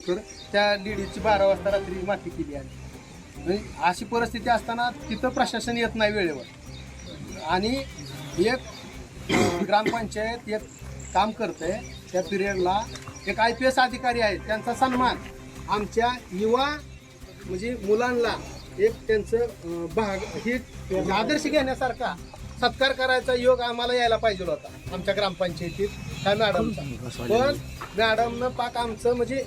तर त्या लेडीजची बारा वाजता रात्री माती केली आहे म्हणजे अशी परिस्थिती असताना तिथं प्रशासन येत नाही वेळेवर. आणि एक ग्रामपंचायत एक काम करते त्या पिरियडला एक आय पी एस अधिकारी आहेत त्यांचा सन्मान आमच्या युवा म्हणजे मुलांना एक त्यांचं भाग हे म्हणजे आदर्श घेण्यासारखा सत्कार करायचा योग आम्हाला यायला पाहिजे होता आमच्या ग्रामपंचायतीत त्या मॅडमचा. पण मॅडमनं पाक आमचं म्हणजे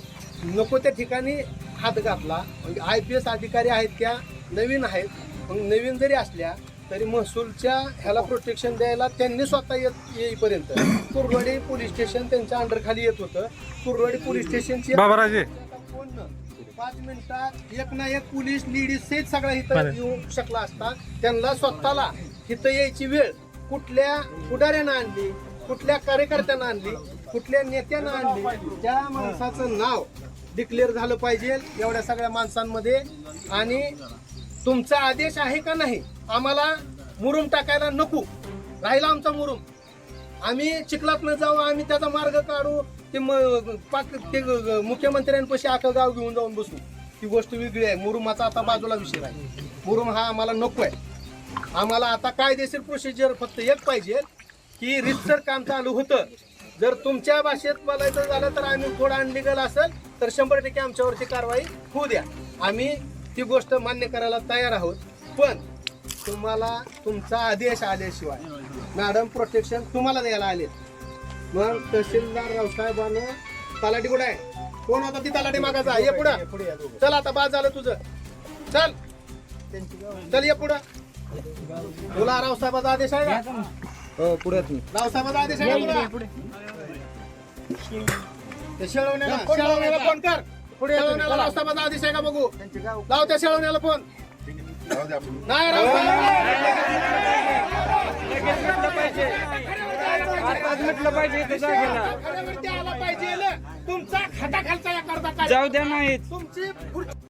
नको त्या ठिकाणी हात घातला. म्हणजे आय पी एस अधिकारी आहेत त्या नवीन आहेत. मग नवीन जरी असल्या तरी महसूलच्या ह्याला प्रोटेक्शन द्यायला त्यांनी स्वतः येत येईपर्यंत. कुरवाडी पोलीस स्टेशन त्यांच्या अंडर खाली येत होतं. कुरवाडी पोलीस स्टेशनची बाबाराजे. पाच मिनिटात एक ना एक पोलीस लेडीज सहित सगळा इथं येऊ शकला असता. त्यांना स्वतःला इथं यायची वेळ. कुठल्या पुढाऱ्यानं आणली? कुठल्या कार्यकर्त्यानं आणली? कुठल्या नेत्यानं आणली? त्या माणसाचं नाव डिक्लेअर झालं पाहिजे एवढ्या सगळ्या माणसांमध्ये. आणि तुमचा आदेश आहे का नाही आम्हाला मुरुम टाकायला नको. राहिला आमचा मुरुम. आम्ही चिखलात न जाऊ आम्ही त्याचा मार्ग काढू ते पाक ते ग- मुख्यमंत्र्यांपाशी अख्खं गाव घेऊन जाऊन बसू. ती गोष्ट वेगळी आहे. मुरुमाचा आता बाजूला विषय आहे मुरुम हा आम्हाला नको आहे. आम्हाला आता कायदेशीर प्रोसिजर फक्त एक पाहिजे की रितसर काम चालू होतं. जर तुमच्या भाषेत बोलायचं झालं तर आम्ही थोडं अनलिगल असेल तर शंभर टक्के आमच्यावरची कारवाई होऊ द्या. आम्ही ती गोष्ट मान्य करायला तयार आहोत. पण तुम्हाला तुमचा आदेश आल्याशिवाय मॅडम प्रोटेक्शन तुम्हाला द्यायला आले मग तहसीलदार रावसाहेबानं तलाठी कुठे आहे? कोण होता ती तलाठी मागाचा ये पुढं. चल आता बाद झालं तुझं. चल. चल ये पुढं. तुला रावसाहेबाचा आदेश आहे का? हो पुढे रावसाहेबाचा आदेश आहे का तुला? ते शेळवण्याला शेळवण्याला फोन कर. शेळवण्याला रावसाहेबाचा आदेश आहे का बघू? लाव त्या शेळवण्याला फोन. नाही म्हटलं पाहिजे इथं जागेला रावसाहेब आला पाहिजे तुमचा खटाखालचा या करता काय जाऊ द्या नाहीत. तुमची पुढची